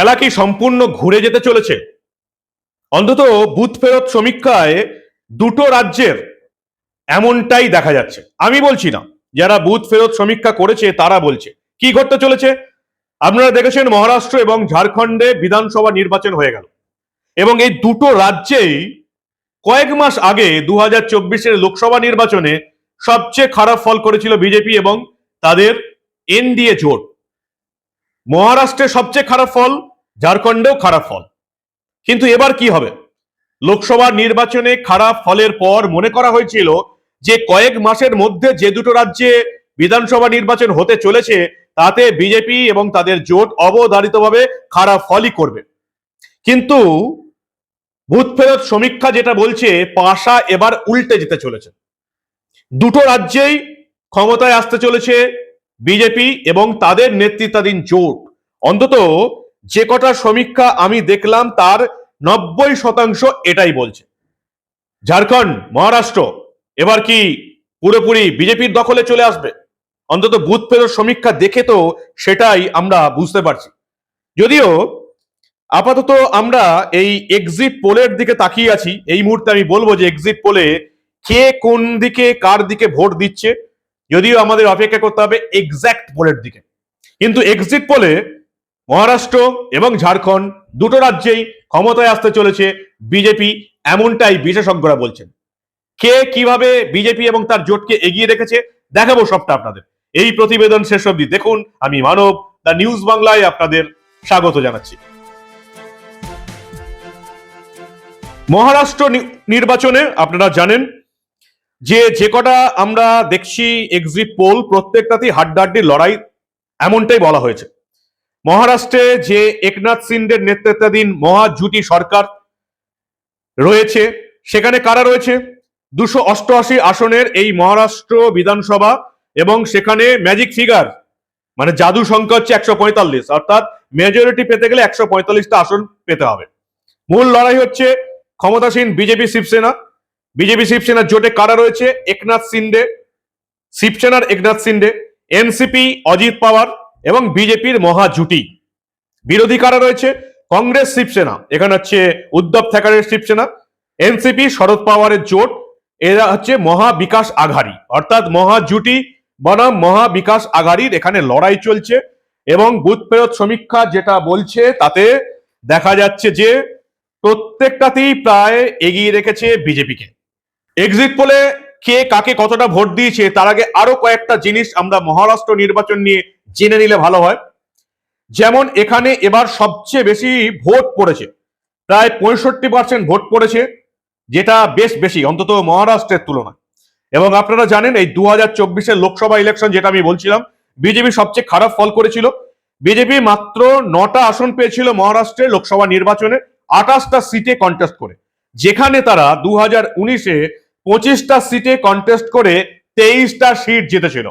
খেলা কি সম্পূর্ণ ঘুরে যেতে চলেছে? অন্তত বুথ ফেরত সমীক্ষায় দুটো রাজ্যের এমনটাই দেখা যাচ্ছে। আমি বলছি না, যারা বুথ ফেরত সমীক্ষা করেছে তারা বলছে। কি ঘটতে চলেছে? আপনারা দেখেছেন মহারাষ্ট্র এবং ঝাড়খণ্ডে বিধানসভা নির্বাচন হয়ে গেল। এবং এই দুটো রাজ্যেই কয়েক মাস আগে দু হাজার লোকসভা নির্বাচনে সবচেয়ে খারাপ ফল করেছিল বিজেপি এবং তাদের এনডিএ জোট। মহারাষ্ট্রে সবচেয়ে খারাপ ফল ঝাড়খণ্ডেও খারাপ ফল। কিন্তু এবার কি হবে? লোকসভা নির্বাচনে খারাপ ফলের পর মনে করা হয়েছিল যে কয়েক মাসের মধ্যে যে দুটো রাজ্যে বিধানসভা নির্বাচন হতে চলেছে, তাতে বিজেপি এবং তাদের জোট অবধারিতভাবে খারাপ ফলই করবে। কিন্তু ভূত ফেরত সমীক্ষা যেটা বলছে, পাশা এবার উল্টে যেতে চলেছে। দুটো রাজ্যেই ক্ষমতায় আসতে চলেছে বিজেপি এবং তাদের নেতৃত্বাধীন জোট। অন্তত যে কটা সমীক্ষা আমি দেখলাম তার নব্বই শতাংশ এটাই বলছে। ঝাড়খণ্ড, মহারাষ্ট্র, এবার কি পুরোপুরি বিজেপির দখলে চলে আসবে? অন্তত বুথ ফেরত সমীক্ষা দেখে তো সেটাই আমরা বুঝতে পারছি। যদিও আপাতত আমরা এই এক্সিট পোলের দিকে তাকিয়ে আছি, এই মুহূর্তে আমি বলব যে এক্সিট পোলে কে কোন দিকে, কার দিকে ভোট দিচ্ছে, যদিও আমাদের অপেক্ষা করতে হবে এক্স্যাক্ট পোলের দিকে। কিন্তু এক্সিট পোলে মহারাষ্ট্র এবং ঝাড়খণ্ড দুটো রাজ্যেই ক্ষমতায় আসতে চলেছে বিজেপি, এমনটাই বিশেষজ্ঞরা বলছেন। কে কীভাবে বিজেপি এবং তার জোটকে এগিয়ে রেখেছে, দেখাবো সবটা আপনাদের। এই প্রতিবেদন শেষ অবধি দেখুন। আমি মানব, দ্য নিউজ বাংলায় আপনাদের স্বাগত জানাচ্ছি। মহারাষ্ট্র নির্বাচনে আপনারা জানেন যে যে কটা আমরা দেখছি এক্সিট পোল প্রত্যেকটাতেই হাড্ডাহাড্ডি লড়াই, এমনটাই বলা হয়েছে। মহারাষ্ট্রে যে একনাথ সিন্ডের নেতৃত্বাধীন মহাজুটি সরকার রয়েছে, সেখানে কারা রয়েছে? দুশো অষ্টআশি আসনের এই মহারাষ্ট্র বিধানসভা এবং সেখানে ম্যাজিক ফিগার মানে জাদু সংখ্যা হচ্ছে একশো পঁয়তাল্লিশ, অর্থাৎ মেজরিটি পেতে গেলে একশো পঁয়তাল্লিশটা আসন পেতে হবে। মূল লড়াই হচ্ছে ক্ষমতাসীন বিজেপি শিবসেনা। বিজেপি শিবসেনার জোটে কারা রয়েছে? একনাথ সিন্ডে শিবসেনার একনাথ সিন্ডে এনসিপি অজিত পাওয়ার এবং বিজেপির মহাজুটি বিরোধী কারা রয়েছে? কংগ্রেস শিবসেনা। এখানে হচ্ছে উদ্ধব ঠাকরের শিবসেনা, এনসিপি শরদ পাওয়ারের জোট, এরা হচ্ছে মহা বিকাশ আঘাড়ি। অর্থাৎ মহাজুটি বনাম মহা বিকাশ আঘাড়ির এখানে লড়াই চলছে এবং বুথ ফেরত সমীক্ষা যেটা বলছে তাতে দেখা যাচ্ছে যে প্রত্যেকটাতেই প্রায় এগিয়ে রেখেছে বিজেপিকে। এক্সিট পোলে কে কাকে কতটা ভোট দিয়েছে, তার আগে আরও কয়েকটা জিনিস আমরা মহারাষ্ট্র নির্বাচন নিয়ে জেনে নিলে ভালো হয়। যেমন এখানে এবার সবচেয়ে বেশি ভোট পড়েছে, প্রায় পঁয়ষট্টি পার্সেন্ট ভোট পড়েছে, যেটা বেশ বেশি, অন্তত মহারাষ্ট্রের তুলনায়। এবং আপনারা জানেন এই দু হাজার লোকসভা ইলেকশন যেটা আমি বলছিলাম, বিজেপি সবচেয়ে খারাপ ফল করেছিল। বিজেপি মাত্র নটা আসন পেয়েছিল মহারাষ্ট্রে লোকসভা নির্বাচনে, আঠাশটা সিটে কন্টেস্ট করে। যেখানে তারা দু হাজার উনিশে পঁচিশটা সিটে কন্টেস্ট করে তেইশটা সিট জিতেছিল।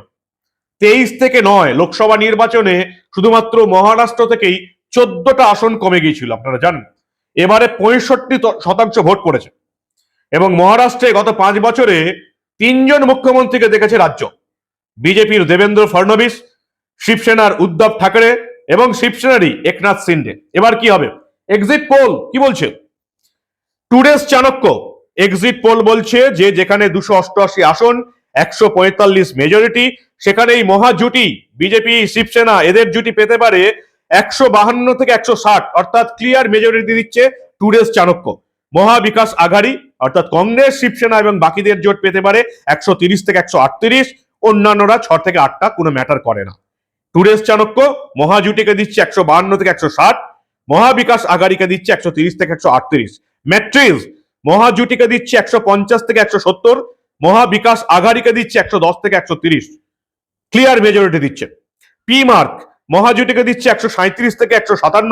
তেইশ থেকে নয় লোকসভা নির্বাচনে শুধুমাত্র মহারাষ্ট্র থেকেই চোদ্দটা আসন কমে গিয়েছিল, আপনারা জানেন। এবারে পঁয়ষট্টি শতাংশ ভোট পড়েছে। এবং মহারাষ্ট্রে গত পাঁচ বছরে তিনজন মুখ্যমন্ত্রীকে দেখেছে রাজ্য। বিজেপির দেবেন্দ্র ফডনবিস, শিবসেনার উদ্ধব ঠাকরে এবং শিবসেনারই একনাথ সিন্ডে এবার কি হবে? এক্সিট পোল কি বলছে? টুডেস চাণক্য এক্সিট পোল বলছে যে যেখানে দুশো অষ্টআশি আসন একশো পঁয়তাল্লিশ মেজরিটি সেখানে এই মহাজুটি বিজেপি শিবসেনা, এদের জুটি পেতে পারে একশো বাহান্ন থেকে একশো ষাট। অর্থাৎ ক্লিয়ার মেজরিটি দিচ্ছে টুডেস চাণক্য। মহাবিকাশ আঘাড়ি, অর্থাৎ কংগ্রেস, শিবসেনা এবং বাকিদের জোট পেতে পারে একশো তিরিশ থেকে একশো আটত্রিশ। অন্যান্যরা ছ থেকে আটটা, কোনো ম্যাটার করে না। টুডেস চাণক্য মহাজুটিকে দিচ্ছে একশো বাহান্ন থেকে একশো ষাট। মহাবিকাশ আঘাড়িকে দিচ্ছে একশো তিরিশ থেকে একশো আটত্রিশ। ম্যাট্রিজ মহাজুটিকে দিচ্ছে একশো পঞ্চাশ থেকে একশো সত্তর। মহাবিকাশ আঘাড়িকে দিচ্ছে একশো দশ থেকে একশো তিরিশ। ক্লিয়ার মেজরিটি দিচ্ছে। পি মার্ক মহাজুটিকে দিচ্ছে একশো সাঁত্রিশ থেকে একশো সাতান্ন।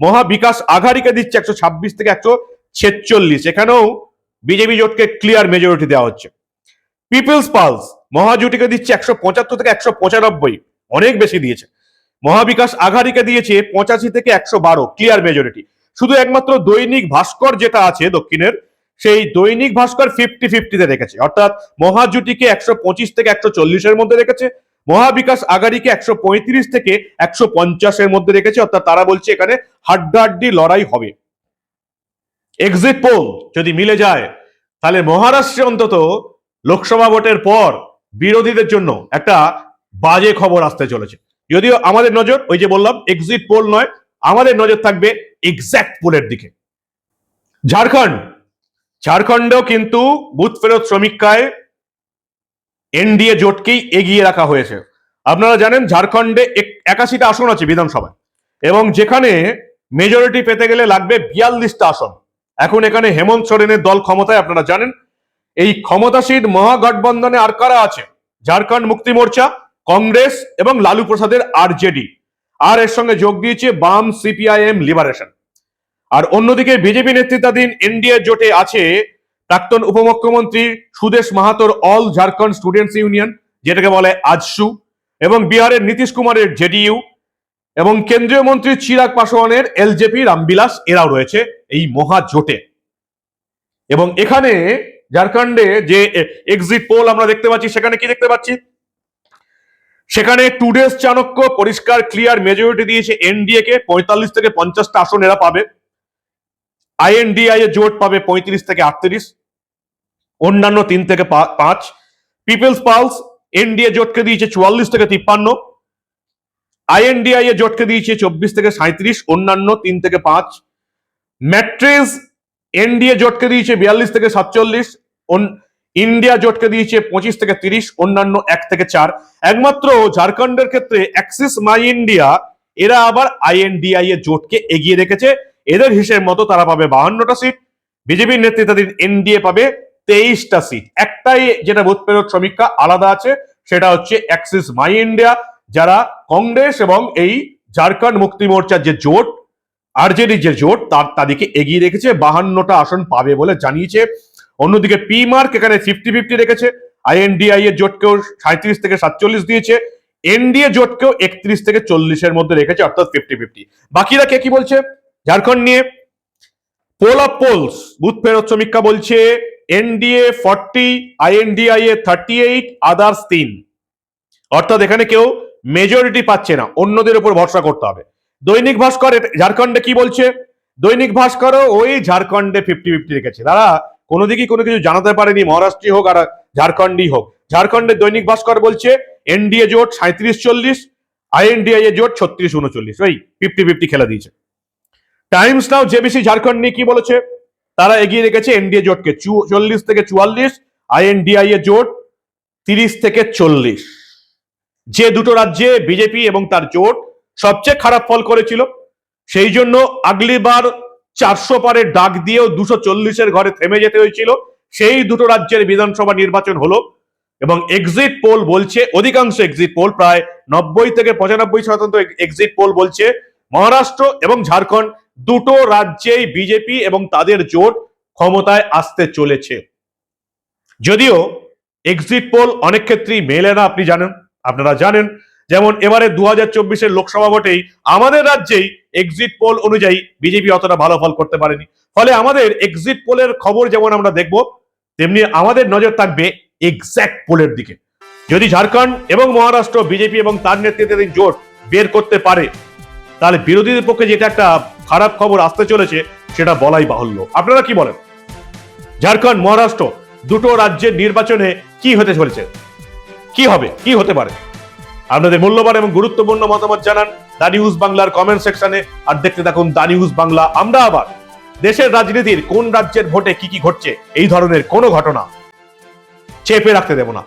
মহাবিকাশ আঘাড়িকে দিচ্ছে একশো ছাব্বিশ থেকে একশো ছেচল্লিশ। এখানেও বিজেপি জোটকে ক্লিয়ার মেজরিটি দেওয়া হচ্ছে। পিপলস পালস মহাজুটিকে দিচ্ছে একশো পঁচাত্তর থেকে একশো পঁচানব্বই। অনেক বেশি দিয়েছে। মহাবিকাশ আঘাড়িকে দিয়েছে পঁচাশি থেকে একশো বারো। ক্লিয়ার মেজরিটি শুধু একমাত্র দৈনিক ভাস্কর যেটা আছে দক্ষিণের সেই দৈনিক ভাস্কর ফিফটি ফিফটিতে রেখেছে। অর্থাৎ মহাজুটিকে একশো পঁচিশ থেকে একশো চল্লিশের মধ্যে রেখেছে, মহাবিকাশ আগারিকে একশো পঁয়ত্রিশ থেকে একশো পঞ্চাশের মধ্যে রেখেছে, অর্থাৎ তারা বলছে এখানে হাড্ডাহাড্ডি লড়াই হবে। এক্সিট পোল যদি মিলে যায়, তাহলে মহারাষ্ট্রে অন্তত লোকসভা ভোটের পর বিরোধীদের জন্য একটা বাজে খবর আসতে চলেছে। যদিও আমাদের নজর, ওই যে বললাম এক্সিট পোল নয়, আমাদের নজর থাকবে এক্স্যাক্ট পোলের দিকে। ঝাড়খণ্ড ঝাড়খণ্ডেও কিন্তু বুথ ফেরত শ্রমিকায় এনডিএ জোটকেই এগিয়ে রাখা হয়েছে। আপনারা জানেন ঝাড়খণ্ডে এক- একাশিটা আসন আছে বিধানসভায় এবং যেখানে মেজরিটি পেতে গেলে লাগবে বিয়াল্লিশটা আসন। এখন এখানে হেমন্ত সোরেনের দল ক্ষমতায়, আপনারা জানেন। এই ক্ষমতাসীন মহাগঠবন্ধনে আর কারা আছে? ঝাড়খণ্ড মুক্তি মোর্চা, কংগ্রেস এবং লালু প্রসাদের আরজেডি আর এর সঙ্গে যোগ দিয়েছে বাম সিপিআইএম লিবারেশন। আর অন্যদিকে বিজেপি নেতৃত্বাধীন এনডিএ জোটে আছে প্রাক্তন উপমুখ্যমন্ত্রী সুদেশ মাহাতোর অল ঝাড়খণ্ড স্টুডেন্টস ইউনিয়ন, যেটাকে বলে আজসু, এবং বিহারের নীতিশ কুমারের জেডিইউ, এবং কেন্দ্রীয় মন্ত্রী চিরাগ পাসওয়ানের এলজেপি রামবিলাস, এরাও রয়েছে এই মহা জোটে। এবং এখানে ঝাড়খণ্ডে যে এক্সিট পোল আমরা দেখতে পাচ্ছি, সেখানে কি দেখতে পাচ্ছি? সেখানে টুডেস চাণক্য পরিষ্কার ক্লিয়ার মেজরিটি দিয়েছে এনডিএ কে, পঁয়তাল্লিশ থেকে পঞ্চাশটা আসন এরা পাবে। আইএনডিআই এর জোট পাবে পঁয়ত্রিশ থেকে আটত্রিশ, অন্যান্য তিন থেকে পাঁচ। পিপলস পালস এনডিএ জোটকে দিয়েছে চুয়াল্লিশ থেকে তিপ্পান্ন। আইএনডিআই এ জোটকে দিয়েছে চব্বিশ থেকে সাঁত্রিশ অন্যান্য তিন থেকে পাঁচ। ম্যাট্রেস এনডিএ জোটকে দিয়েছে বিয়াল্লিশ থেকে সাতচল্লিশ ইন্ডিয়া জোটকে দিয়েছে পঁচিশ থেকে তিরিশ, অন্যান্য এক থেকে চার। একমাত্র ঝাড়খণ্ডের ক্ষেত্রে অ্যাক্সিস মাই ইন্ডিয়া এরা আবার আইএনডিআই এর জোটকে এগিয়ে রেখেছে। এদের হিসেব মতো তারা পাবে বাহান্নটা সিট বিজেপির নেতৃত্বাধীন এনডিএ পাবে তেইশটা সিট একটাই যেটা বুথ ফেরত সমীক্ষা আলাদা আছে, সেটা হচ্ছে অ্যাক্সিস মাই ইন্ডিয়া যারা কংগ্রেস এবং এই ঝাড়খণ্ড মুক্তি মোর্চার যে জোট আরজেডি যে জোট, তার তাদেরকে এগিয়ে রেখেছে, বাহান্নটা আসন পাবে বলে জানিয়েছে। অন্যদিকে পি মার্ক এখানে ফিফটি ফিফটি রেখেছে আইএনডিআই এর জোটকেও সাঁত্রিশ থেকে সাতচল্লিশ দিয়েছে এনডিএ জোটকেও একত্রিশ থেকে চল্লিশের মধ্যে রেখেছে, অর্থাৎ ফিফটি ফিফটি বাকিরা কে কি বলছে? ঝাড়খণ্ড নিয়ে পোল অফ পোলস, বুথ ফেরত সমীক্ষা বলছে, NDA forty INDIA thirty eight, others তিন। অর্থাৎ এখানে কেউ মেজরিটি পাচ্ছে না, অন্যদের উপর ভরসা করতে হবে। দৈনিক ভাস্কর ঝাড়খণ্ডে কি বলছে? দৈনিক ভাস্করও ওই ঝাড়খণ্ডে ফিফটি ফিফটি রেখেছে। তারা কোনো দিকই কোনো কিছু জানাতে পারেনি, মহারাষ্ট্রই হোক আর ঝাড়খণ্ডই হোক। ঝাড়খণ্ডের দৈনিক ভাস্কর বলছে, এনডিএ জোট সাঁত্রিশ চল্লিশ আইএনডিআই এ জোট ছত্রিশ উনচল্লিশ। ওই ফিফটি ফিফটি খেলা দিয়েছে। টাইমস নাও, জেবিসি, ঝাড়খণ্ড নিয়ে কি বলেছে। তারা এগিয়ে রেখেছে এনডিএ জোটকে। চল্লিশ থেকে চুয়াল্লিশ, আইএনডিআই এ জোট তিরিশ থেকে চল্লিশ। যে দুটো রাজ্যে বিজেপি এবং তার জোট সবচেয়ে খারাপ ফল করেছিল, সেই জন্য আগলিবার চারশো পারে ডাক দিয়েও দুশো চল্লিশের ঘরে থেমে যেতে হয়েছিল। সেই দুটো রাজ্যের বিধানসভা নির্বাচন হলো এবং এক্সিট পোল বলছে, অধিকাংশ এক্সিট পোল প্রায় নব্বই থেকে পঁচানব্বই শতাংশ এক্সিট পোল বলছে, মহারাষ্ট্র এবং ঝাড়খণ্ড দুটো রাজ্যেই বিজেপি এবং তাদের জোট ক্ষমতায় আসতে চলেছে। যদিও এক্সিট পোল অনেক ক্ষেত্রেই মেলে না, আপনি জানেন, আপনারা জানেন। যেমন এবারে দু হাজার লোকসভা ভোটেই আমাদের রাজ্যেই এক্সিট পোল অনুযায়ী বিজেপি অতটা ভালো ফল করতে পারেনি। ফলে আমাদের এক্সিট পোলের খবর যেমন আমরা দেখব, তেমনি আমাদের নজর থাকবে এক্স্যাক্ট পোলের দিকে। যদি ঝাড়খণ্ড এবং মহারাষ্ট্র বিজেপি এবং তার নেতৃত্বে জোট বের করতে পারে, তাহলে বিরোধীদের পক্ষে যেটা একটা খারাপ খবর আসতে চলেছে, সেটা বলাই বাহুল্য। আপনারা কি বলেন? ঝাড়খণ্ড, মহারাষ্ট্র, দুটো রাজ্যের নির্বাচনে কি হতে চলেছে? কি হবে? কি হতে পারে? আপনাদের মূল্যবান এবং গুরুত্বপূর্ণ মতামত জানান দা নিউজ বাংলার কমেন্ট সেকশনে আর দেখতে থাকুন দা নিউজ বাংলা। আমরা আবার দেশের রাজনীতির কোন রাজ্যের ভোটে কি কি ঘটছে, এই ধরনের কোনো ঘটনা চেপে রাখতে দেব না।